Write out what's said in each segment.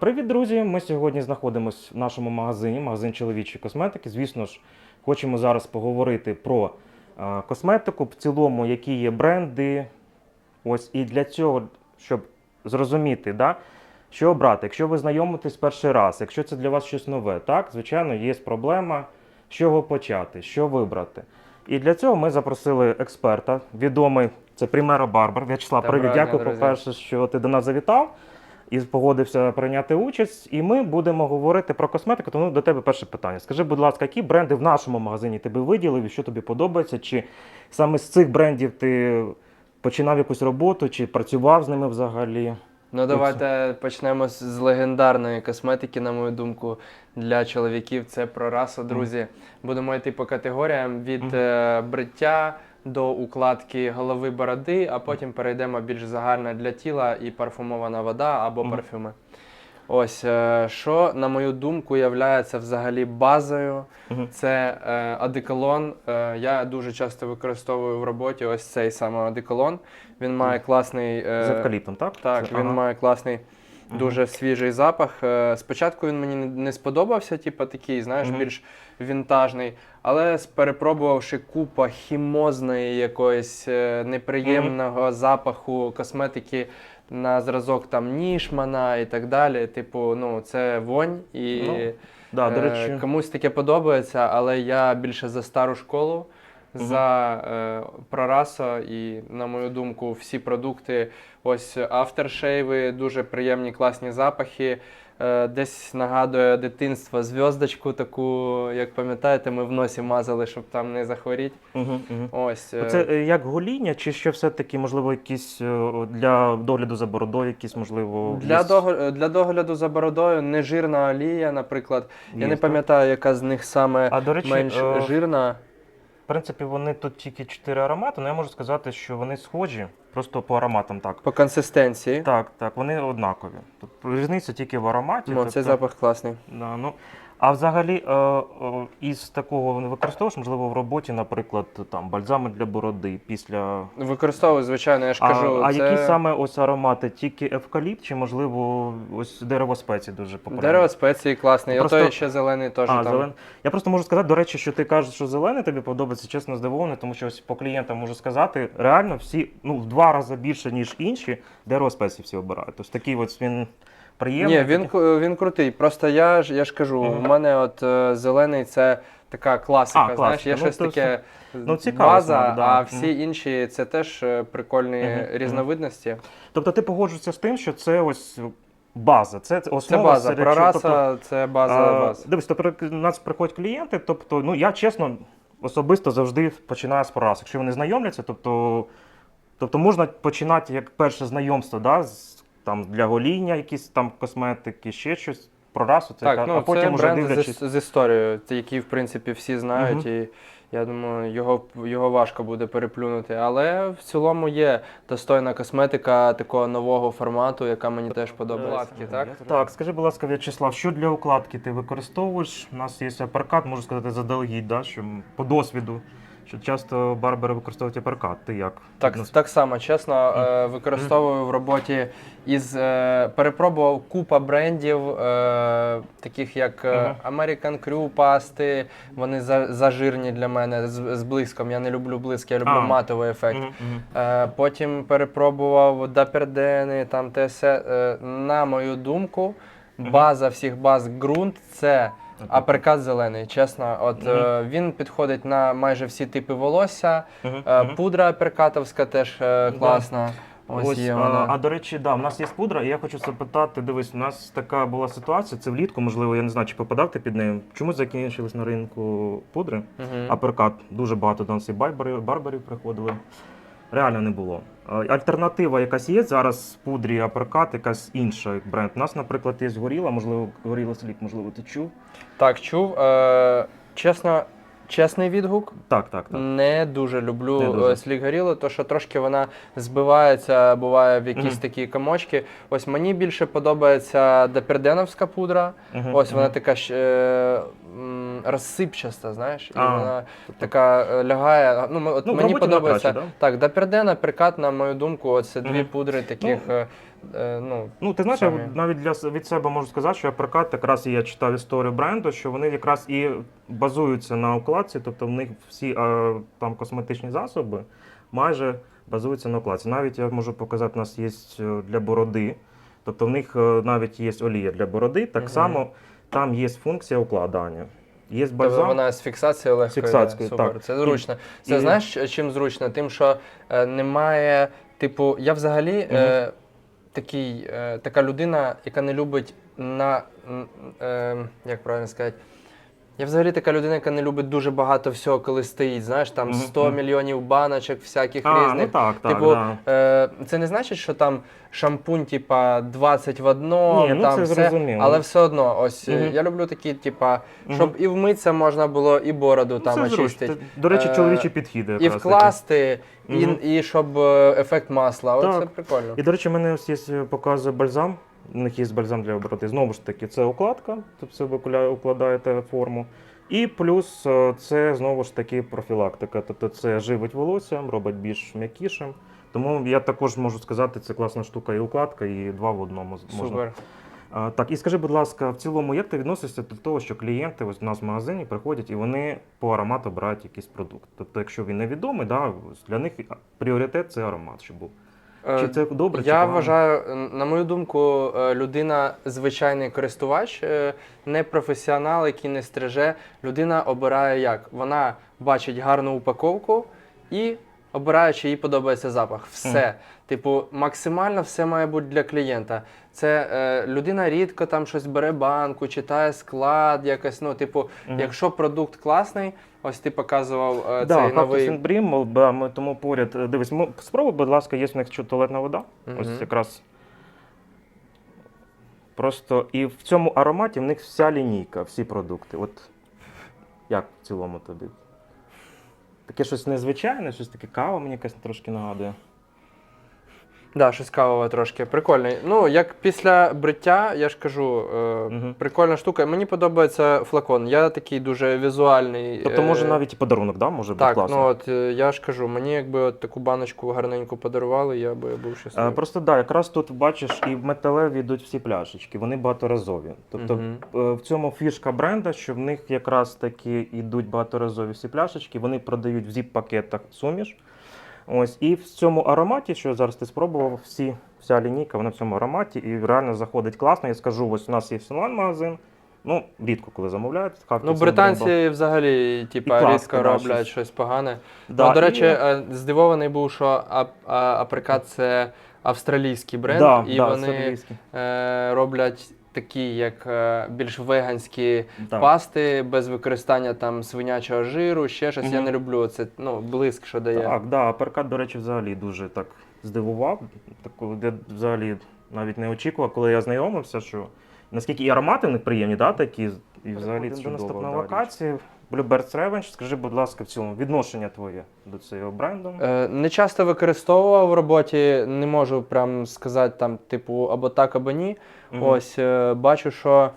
Привіт, друзі! Ми сьогодні знаходимося в нашому магазині, магазин чоловічої косметики. Звісно ж, хочемо зараз поговорити про косметику, в цілому, які є бренди. Ось і для цього, щоб зрозуміти, да, що обрати, якщо ви знайомитесь перший раз, якщо це для вас щось нове, так, звичайно, є проблема, з чого почати, що вибрати. І для цього ми запросили експерта, відомий це Примера Барбар. В'ячеслав, привіт, дякую, по-перше, що ти до нас завітав і погодився прийняти участь. І ми будемо говорити про косметику. Тому до тебе перше питання. Скажи, будь ласка, які бренди в нашому магазині тебе виділив і що тобі подобається? Чи саме з цих брендів ти починав якусь роботу, чи працював з ними взагалі? Ну давайте почнемо з, з легендарної косметики, на мою думку, для чоловіків. Це прораса, друзі. Будемо йти по категоріям від е, бриття до укладки голови бороди, а потім перейдемо більш загально для тіла і парфумована вода або парфюми. Ось е, що, на мою думку, є взагалі базою. Це е, одеколон. Е, я дуже часто використовую в роботі ось цей саме одеколон. Він має класний. е, З евкаліптом, так? так, Це- він ага. має класний, дуже свіжий запах. Е, Спочатку він мені не- сподобався, типу такий, знаєш, Мгм. більш вінтажний. Але перепробувавши купа хімозної якоїсь е, неприємного запаху косметики на зразок там Нішмана і так далі. Типу, ну це вонь і. Ну, Да, до Е, речі, Комусь таке подобається, але я більше за стару школу, за е, прорасо і, на мою думку, всі продукти, ось авторшейви, дуже приємні, класні запахи. Е, десь нагадує дитинство зв'язочку таку, як пам'ятаєте, ми в носі мазали, щоб там не захворіти. Угу, угу. Ось. е, Це е, як гоління, чи ще все-таки, можливо, якісь е, для догляду за бородою, якісь, можливо, Для, є- дого- для догляду за бородою нежирна олія, наприклад. є, Я не так? пам'ятаю, яка з них саме А до речі, менш е, жирна. Принципі, вони тут тільки чотири аромати, але я можу сказати, що вони схожі, просто по ароматам так. По консистенції. Так, так, вони однакові. Тобто різниця тільки в ароматі. Ну, тобто, цей запах класний. Да, ну, а взагалі, е, е, із такого не використовуєш, можливо, в роботі, наприклад, там бальзами для бороди після. Використовую, звичайно, я ж А, кажу. а це... які саме ось аромати? Тільки евкаліпт, чи можливо ось дерево спеції дуже популярне? Дерево спеції класний. Просто- Ото ще зелений теж А, там. зелен... Я просто можу сказати, до речі, що ти кажеш, що зелений тобі подобається, чесно здивований, тому що ось по клієнтам можу сказати, реально всі ну, в два рази більше, ніж інші, дерево спеції всі обирають. Тобто такий ось він приємний. Ні, він, він крутий. Просто я ж я ж кажу, Мгм. у мене от е, зелений це така класика. А, знаєш, є Ну, щось то таке ну, цікаво база, да. а всі інші це теж е, прикольні Мгм, мгм. різновидності. Тобто ти погоджуєшся з тим, що це ось база, це Це база. серед Прораса чого- це база А. Дивись, то при- нас приходять клієнти, тобто, ну я чесно, особисто завжди починаю з прорас. Якщо вони знайомляться, тобто, тобто можна починати як перше знайомство, да, з, там, для гоління, якісь там косметики, ще щось. Прорасу, це Так, яка- ну а потім це вже бренд дивлячись. з, з історією, це який, в принципі, всі знають, і я думаю, його, його важко буде переплюнути. Але в цілому є достойна косметика такого нового формату, яка мені теж подобається. так? Так, скажи, будь ласка, В'ячеслав, що для укладки ти використовуєш? У нас є аперкат, можу сказати, заздалегідь, да, що по досвіду, що часто барбери використовують аперкат. Ти як? Так, так само, чесно, е, використовую в роботі із е, перепробував купа брендів, е, таких як American Crew пасти. Вони за, зажирні для мене з, з блиском. Я не люблю блиск, я люблю А. матовий ефект. Е, потім перепробував Дапердени, там те все. На мою думку, база всіх баз ґрунт це. Аперкат зелений, чесно, от е, він підходить на майже всі типи волосся. Мгм, Е. Пудра аперкатовська теж е, класна. Ось, Ось, є а, вона. а до речі, да, в нас є пудра, і я хочу запитати, дивись, у нас така була ситуація, це влітку, можливо, я не знаю, чи попадав ти під нею. Чому закінчились на ринку пудри? Мгм. Аперкат. Дуже багато до нас і барбарів приходили. Реально не було. А, Альтернатива якась є зараз пудрі, аперкат, якась інша бренд. У нас, наприклад, є згоріла, можливо, горіла слік, можливо, ти чув. Так, чув. Е, чесно, чесний відгук. Так, так, так. Не дуже люблю Не дуже. е, слік то що трошки вона збивається, буває в якісь Мгм. такі комочки. Ось мені більше подобається деперденовська пудра. Мгм, Ось вона мгм. така ж е, розсипчаста, знаєш, і А, вона така е, лягає. Ну, от Ну, мені подобається. краще, Так, Дапірден, априкат, на мою думку, це дві Мгм. пудри таких. е, е, ну, Ну, ти знаєш, я Самі. навіть для с- від себе можу сказати, що априкат якраз і я читав історію бренду, що вони якраз і базуються на укладці, тобто в них всі е, там косметичні засоби майже базуються на укладці. Навіть я можу показати, у нас є е, для бороди, тобто в них е, навіть є олія для бороди, так Мгм. само там є функція укладання. Є Тобто бальзам. вона з фіксацією легкою. З фіксацією, йде. Супер. так. Це І- зручно. Це і- знаєш, чим зручно? Тим, що е, немає, типу, я взагалі е, такий, е, така людина, яка не любить на. Е, як правильно сказати? Я взагалі така людина, яка не любить дуже багато всього, коли стоїть. Знаєш, там Мгм, 100 мгм. мільйонів баночок, всяких а, різних. ну так, так, Типу, да. е, це не значить, що там шампунь, типа, 20 в одному, Ні, ну там це все, зрозуміло. але все одно, ось е, Мгм. я люблю такі, типа, Мгм. щоб і вмитися можна було, і бороду Ну, там очистити. До речі, Е, чоловічі підхіди. І якраз таки. вкласти, і, і щоб е, ефект масла. Оце Так. прикольно. І, до речі, в мене ось є показує бальзам. У них є бальзам для обороти. Знову ж таки, це укладка, тобто ви укладаєте форму. І плюс е, це знову ж таки профілактика. Тобто це живить волосся, робить більш м'якішим. Тому я також можу сказати, це класна штука і укладка, і два в одному можна. Супер. А, так, і скажи, будь ласка, в цілому, як ти відносишся до того, що клієнти ось у нас в магазині приходять і вони по аромату обирають якийсь продукт? Тобто, якщо він невідомий, да, для них пріоритет це аромат, щоб був. Е, Чи це добре? Я чи вважаю, е, на мою думку, е, людина звичайний користувач, е, не професіонал, який не стриже. Людина обирає як? Вона бачить гарну упаковку і обирає, чи їй подобається запах. Все. Типу, максимально все має бути для клієнта. Це е, людина рідко там щось бере банку, читає склад, якось. Ну, типу, Мгм. якщо продукт класний, ось ти показував е, Да, цей новий. Brim, ми тому поряд. Е, Дивись, ми, спробуй, будь ласка, є в них що туалетна вода. Мгм. Ось якраз. Просто і в цьому ароматі в них вся лінійка, всі продукти. От як в цілому тобі? Таке щось незвичайне, щось таке кава мені якась трошки нагадує. Да, щось кавове трошки. Прикольний. Ну, як після бриття, я ж кажу, е, Мгм. прикольна штука. Мені подобається флакон. Я такий дуже візуальний. Тобто, може е, навіть і подарунок, да? може бути Так, класно. ну от е, я ж кажу, мені якби от таку баночку гарненьку подарували, я би був Е, щасливий. Просто да, якраз тут бачиш, і в металеві йдуть всі пляшечки, вони багаторазові. Тобто Мгм. е, в цьому фішка бренда, що в них якраз таки йдуть багаторазові всі пляшечки, вони продають в зіп-пакетах суміш. Ось, і в цьому ароматі, що зараз ти спробував, всі, вся лінійка, вона в цьому ароматі і реально заходить класно. Я скажу, ось у нас є онлайн-магазин. Ну, рідко коли замовляють. Ну, британці Rainbow. взагалі, типа, да, роблять щось. щось погане. Да, ну, до речі, е, здивований був, що ап- априкат це австралійський бренд, да, і да, вони е, роблять такі, як е, більш веганські Так. пасти без використання там свинячого жиру, ще щось. Я не люблю. Це ну, блиск, що дає. Так, да, аперкат, до речі, взагалі дуже так здивував. Таку, я взагалі навіть не очікував, коли я знайомився, що наскільки і аромати в них приємні, да, такі, і взагалі це наступна локація. Bluebirds Revenge, скажи, будь ласка, в цілому відношення твоє до цього бренду. Е, не часто використовував в роботі, не можу прям сказати там, типу, або так, або ні. Мгм. Ось е, бачу, що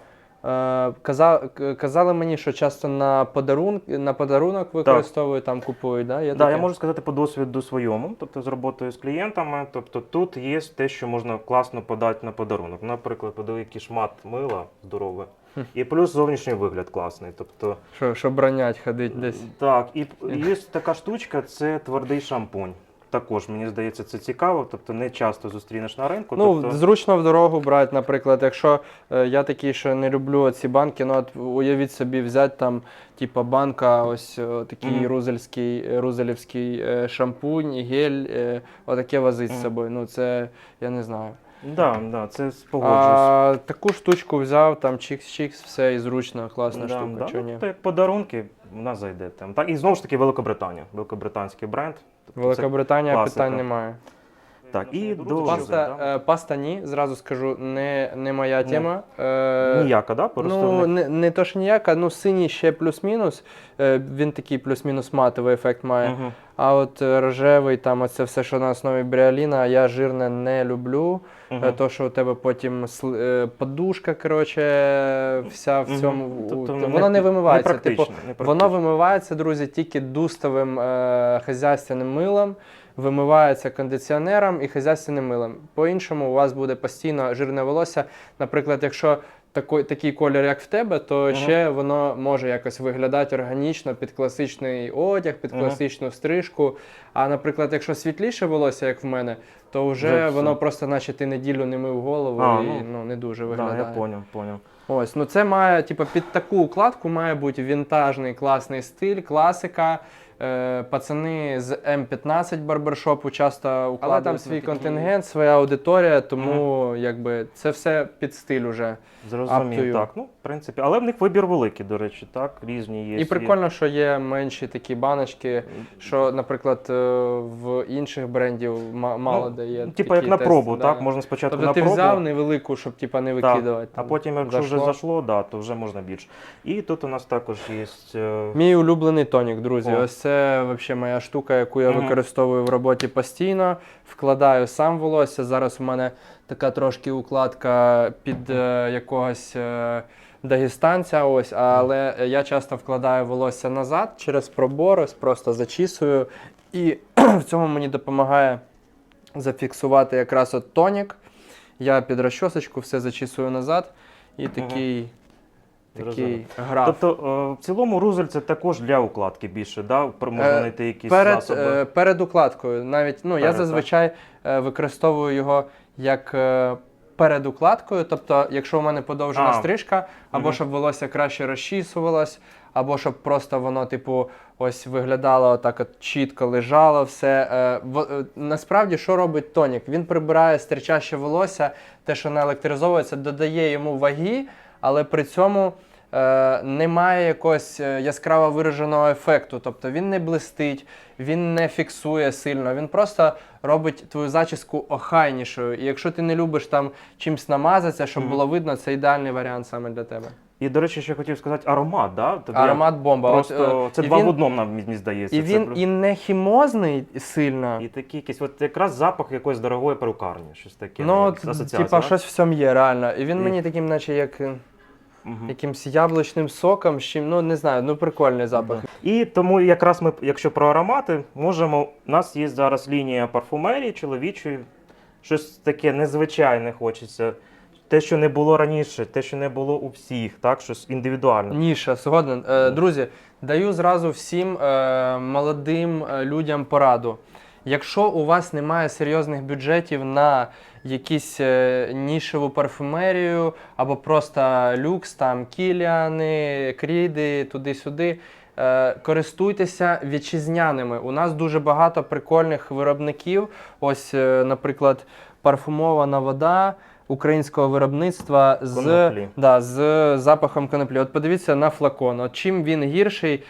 е, каза, казали мені, що часто на подарунок, на подарунок використовують, там купують. Да? Є Да, я можу сказати по досвіду своєму, тобто з роботою з клієнтами. Тобто тут є те, що можна класно подати на подарунок. Наприклад, подиви який шмат мила здорове. І плюс зовнішній вигляд класний. Тобто, Що, що бронять ходить десь. Так, і є така штучка, це твердий шампунь. Також мені здається, це цікаво, тобто не часто зустрінеш на ринку. Ну, тобто... зручно в дорогу брати, наприклад, якщо е, я такий, що не люблю ці банки, ну от уявіть собі, взяти там, типа банка, ось о, такий Мгм. рузельський, е, рузелівський е, шампунь, гель, е, отаке возить з Мгм. собою. Ну, це я не знаю. Да, да, це погоджуюсь. А таку штучку взяв, там чікс-чікс, все і зручно, класна да, штука. да. чого ні? Ну, як подарунки, вона зайде там. Так, і знову ж таки Великобританія. Великобританський бренд. Тобто це Великобританія класика. питань немає. Так, і до Паста, е, паста ні, зразу скажу, не, не моя тема. Е, ніяка, да? Просто Ну, не, не то, що ніяка, ну синій ще плюс-мінус. Е, він такий плюс-мінус матовий ефект має. Мгм. А от е, рожевий, там оце все, що на основі бріаліна, я жирне не люблю. Е, То, що у тебе потім сл- е, подушка, коротше, вся в Мгм. цьому. у- Тобто, воно не- не вимивається. Типу. Воно вимивається, друзі, тільки дустовим е, хазяйственним милом, вимивається кондиціонером і хазяйственним милом. По-іншому у вас буде постійно жирне волосся. Наприклад, якщо такий, такий колір, як в тебе, то Мгм. ще воно може якось виглядати органічно під класичний одяг, під класичну стрижку. А наприклад, якщо світліше волосся, як в мене, то вже Вже воно все. просто, наче ти неділю не мив голову А, і ну, ну, не дуже Да, виглядає. я поняв, поняв. Ось, ну це має, типу, під таку укладку має бути вінтажний класний стиль, класика. Е, пацани з М15 барбершопу часто укладають. Але там свій контингент, своя аудиторія, тому якби це все під стиль уже. Зрозумів, так. Ну, в принципі, але в них вибір великий, до речі, так, різні є. І прикольно, що є менші такі баночки, що, наприклад, е, в інших брендів мало Ну, де є. Типа як на пробу, да. так? Можна спочатку Тобто на ти пробу. взяв невелику, щоб типа не Так, викидувати. А потім, якщо вже зайшло, да, то вже можна більше. І тут у нас також є. е, Мій улюблений тонік, друзі. О. Ось це взагалі моя штука, яку я Мгм. використовую в роботі постійно. Вкладаю сам волосся. Зараз у мене така трошки укладка під е, якогось е, дагестанця. Ось, але я часто вкладаю волосся назад через пробор, ось просто зачісую. І в цьому мені допомагає зафіксувати якраз от тонік. Я під розчосочку все зачісую назад. І такий, такий граф. Тобто, е, в цілому рузель це також для укладки більше, да? Пр- можна Е, знайти якісь перед, засоби. е, перед укладкою. Навіть ну, я зазвичай е, використовую його як е, перед укладкою. Тобто, якщо у мене подовжена А. стрижка, або Мгм. щоб волосся краще розчісувалось, або щоб просто воно, типу, ось виглядало отак от чітко лежало, все. Е, е, насправді, що робить тонік? Він прибирає стрічаще волосся, те, що не електризовується, додає йому ваги, але при цьому е, немає якогось е, яскраво вираженого ефекту. Тобто він не блистить, він не фіксує сильно, він просто робить твою зачіску охайнішою. І якщо ти не любиш там чимось намазатися, щоб було видно, це ідеальний варіант саме для тебе. І, до речі, ще хотів сказати аромат, да? Тобто Аромат бомба. я От, Просто е, це і два він- в одному, нам мені здається. І Це він плюс- і не хімозний сильно. і такі якісь, от якраз запах якоїсь дорогої перукарні, щось таке. Ну, як от, асоціація, типа, да? щось в цьому є, реально. І він І- мені таким, наче як е, Мгм. якимсь яблучним соком, з чим, ну не знаю, ну прикольний запах. І тому якраз ми, якщо про аромати, можемо. У нас є зараз лінія парфумерії чоловічої. Щось таке незвичайне хочеться. Те, що не було раніше, те, що не було у всіх, так? Щось індивідуальне. Ніша, згоден. Е, друзі, даю зразу всім е, молодим е, людям пораду. Якщо у вас немає серйозних бюджетів на якісь е, нішеву парфумерію або просто люкс, там кіліани, кріди, туди-сюди. е, Користуйтеся вітчизняними. У нас дуже багато прикольних виробників. Ось, е, наприклад, парфумована вода українського виробництва з. Да, з запахом коноплі. От подивіться на флакон. От чим він гірший,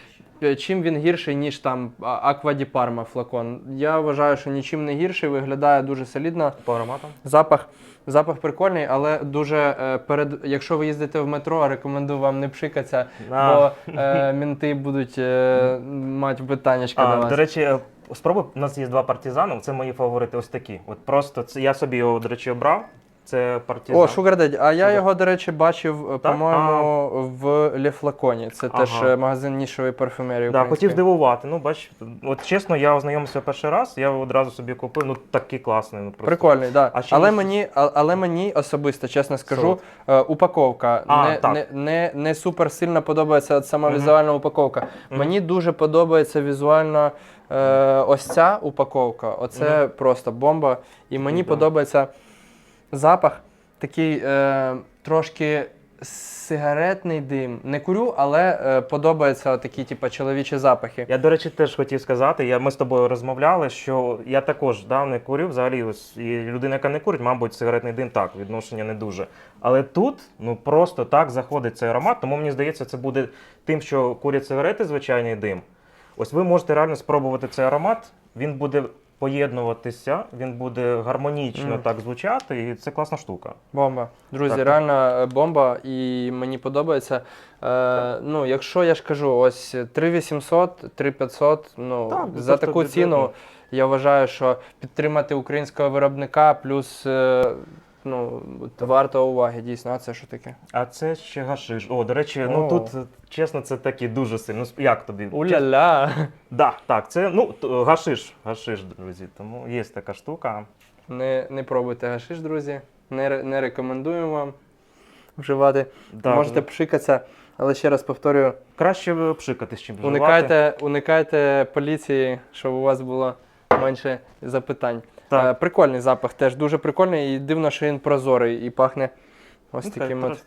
чим він гірший, ніж там Аква Ді Парма флакон. Я вважаю, що нічим не гірший, виглядає дуже солідно. По ароматам? Запах, запах прикольний, але дуже е, перед. Якщо ви їздите в метро, рекомендую вам не пшикатися, А. бо е, мінти будуть е, мати питаннячка до А, вас. до речі, е, спробуй, у нас є два партизани, це мої фаворити ось такі. От просто це, я собі його, до речі, обрав. Це партизан. О, Sugar Daddy. А я Sugar. його, до речі, бачив, е, Так? по-моєму, в Лефлаконі. Це теж Ага. е, магазин нішової парфюмерії. Да, хотів здивувати. Ну, бач, от чесно, я ознайомився перший раз, я одразу собі купив. Ну, такий класний. Ну, просто. Прикольний, да. А але, мені, але мені особисто, чесно скажу, Солод. е, упаковка А, не, так. не, не, не супер сильно подобається сама Мгм. візуальна упаковка. Мгм. Мені дуже подобається візуально е, ось ця упаковка. Оце просто бомба. І мені Да. подобається запах такий е, трошки. Сигаретний дим. Не курю, але е, подобаються такі, типу, чоловічі запахи. Я, до речі, теж хотів сказати, я, ми з тобою розмовляли, що я також да, не курю. Взагалі, ось, і людина, яка не курить, мабуть, сигаретний дим так, відношення не дуже. Але тут ну просто так заходить цей аромат, тому мені здається, це буде тим, що курять сигарети, звичайний дим. Ось ви можете реально спробувати цей аромат. Він буде поєднуватися, він буде гармонічно Мгм. так звучати, і це класна штука. Бомба. Друзі, Так. реально е, бомба, і мені подобається. Е, ну, якщо я ж кажу, ось 3800, 3500, ну, Так, за просто таку бюджетно. ціну я вважаю, що підтримати українського виробника, плюс е, ну, варто уваги, дійсно. А це що таке? А це ще гашиш. О, до речі, ну О. тут чесно, це такі дуже сильно. Ну, Як тобі? Уля-ля! Да, так, це ну т- гашиш, гашиш, друзі. Тому є така штука. Не, не пробуйте гашиш, друзі. Не, ре- не рекомендуємо вам вживати. Да, Можете пшикатися, але ще раз повторюю, краще пшикати, чим вживати. уникайте, уникайте поліції, щоб у вас було менше запитань. Так. Е, прикольний запах, теж дуже прикольний і дивно, що він прозорий і пахне ось Ну, таким от.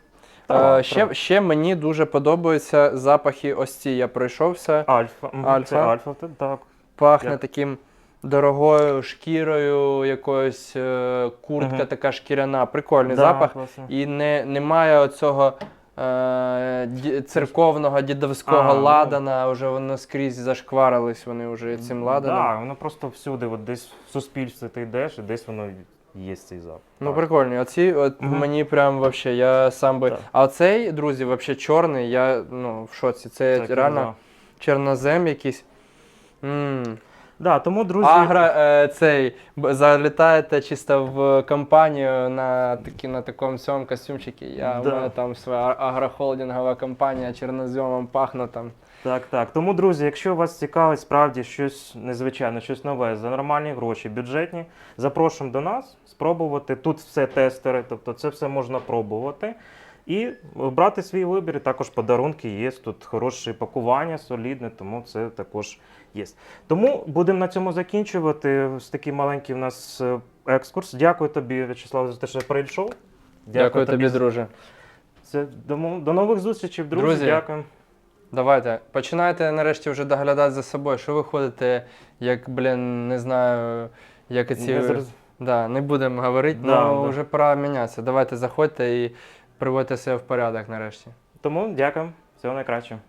трава, Е, ще, трава. ще мені дуже подобаються запахи ось ці. Я пройшовся. Альфа. Альфа. Це альфа, так. Пахне Як? таким дорогою шкірою, якоюсь е, куртка Мгм. така шкіряна. Прикольний Да, запах. класно. І не, немає оцього церковного дідовського А, ну. ладана, вже воно скрізь зашкварились вони вже цим ладаном. Так, воно просто всюди, от десь в суспільстві ти йдеш, і десь воно є цей запах. Ну, Так. прикольні. Оці от Мгм. мені прям вообще, я сам би. Так. А оцей, друзі, вообще чорний, я ну, в шоці. Це Так, реально да. чорнозем якийсь. м Да, тому, друзі, Агро е, цей б- залітаєте чисто в компанію на такі на такому цьому костюмчикі. Я Да. у мене там своя а- агрохолдингова компанія, чорноземом пахну там. Так, так. Тому, друзі, якщо вас цікавить справді щось незвичайне, щось нове за нормальні гроші, бюджетні, запрошуємо до нас спробувати. Тут все тестери, тобто це все можна пробувати. І брати свій вибір, і також подарунки є. Тут хороше пакування, солідне, тому це також є. Тому будемо на цьому закінчувати. Ось такий маленький у нас е, екскурс. Дякую тобі, В'ячеслав, за те, що прийшов. Дякую, Дякую тобі, друже. Це до, до нових зустрічей, друзі. Друзі, Дякую. Давайте, починайте нарешті вже доглядати за собою. Що ви ходите, як, блін, не знаю, як ці. Не зроз- Да, не будемо говорити, Да, але да. вже пора мінятися. Давайте заходьте і приводьте себе в порядок нарешті. Тому дякую. Всього найкращого.